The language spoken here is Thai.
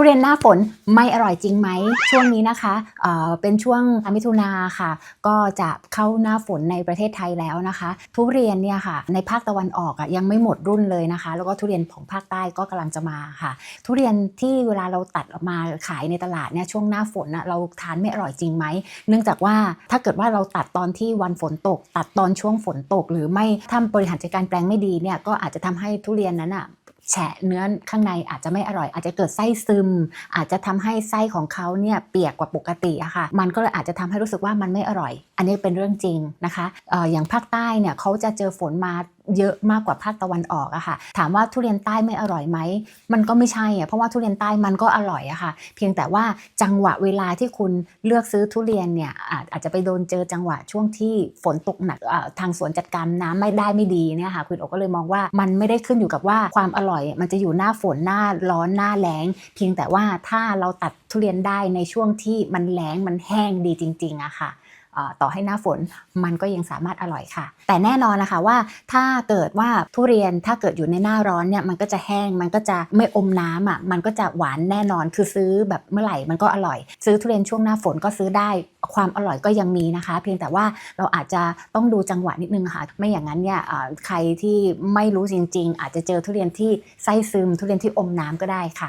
ทุเรียนหน้าฝนไม่อร่อยจริงไหม ช่วงนี้นะคะเเป็นช่วงมิถุนาค่ะ ก็จะเข้าหน้าฝนในประเทศไทยแล้วนะคะ ทุเรียนเนี่ยค่ะ ในภาคตะวันออกอะยังไม่หมดรุ่นเลยนะคะ แล้วก็ทุเรียนของภาคใต้ก็กำลังจะมาค่ะ ทุเรียนที่เวลาเราตัดออกมาขายในตลาดเนี่ยช่วงหน้าฝนอะเราทานไม่อร่อยจริงไหม เนื่องจากว่าถ้าเกิดว่าเราตัดตอนที่วันฝนตก ตัดตอนช่วงฝนตก หรือไม่ถ้าบริหารจัดการแปลงไม่ดีเนี่ยก็อาจจะทำให้ทุเรียนนั้นอะ แฉะเนื้อข้างในอาจจะไม่อร่อย อาจจะเกิดไส้ซึม อาจจะทำให้ไส้ของเขาเนี่ยเปียกกว่าปกติอะค่ะ มันก็เลยอาจจะทำให้รู้สึกว่ามันไม่อร่อย อันนี้เป็นเรื่องจริงนะคะอออย่างภาคใต้เนี่ยเขาจะเจอฝนมา เยอะมากกว่าภาคตะวันออกอะค่ะ ถามว่าทุเรียนใต้ไม่อร่อยไหม มันก็ไม่ใช่อะเพราะว่าทุเรียนใต้มันก็อร่อยอะค่ะ เพียงแต่ว่าจังหวะเวลาที่คุณเลือกซื้อทุเรียนเนี่ยอาจจะไปโดนเจอจังหวะช่วงที่ฝนตกหนักทางสวนจัดการน้ำไม่ได้ไม่ดีเนี่ยค่ะคุณโอก็เลยมองว่ามันไม่ได้ขึ้นอยู่กับว่าความอร่อย มันจะอยู่หน้าฝนหน้าร้อนหน้าแล้ง เพียงแต่ว่าถ้าเราตัดทุเรียนได้ในช่วงที่มันแล้งมันแห้งดีจริงๆอะค่ะ ต่อให้หน้าฝนมันก็ยังสามารถอร่อยค่ะ แต่แน่นอนนะคะว่าถ้าเกิดว่าทุเรียนถ้าเกิดอยู่ในหน้าร้อนเนี่ยมันก็จะแห้งมันก็จะไม่อมน้ำอะมันก็จะหวานแน่นอนคือซื้อแบบเมื่อไหร่มันก็อร่อย ซื้อทุเรียนช่วงหน้าฝนก็ซื้อได้ความอร่อยก็ยังมีนะคะ เพียงแต่ว่าเราอาจจะต้องดูจังหวะนิดนึงค่ะ ไม่อย่างนั้นเนี่ยใครที่ไม่รู้จริง ๆ อาจจะเจอทุเรียนที่ไส้ซึม ทุเรียนที่อมน้ำก็ได้ค่ะ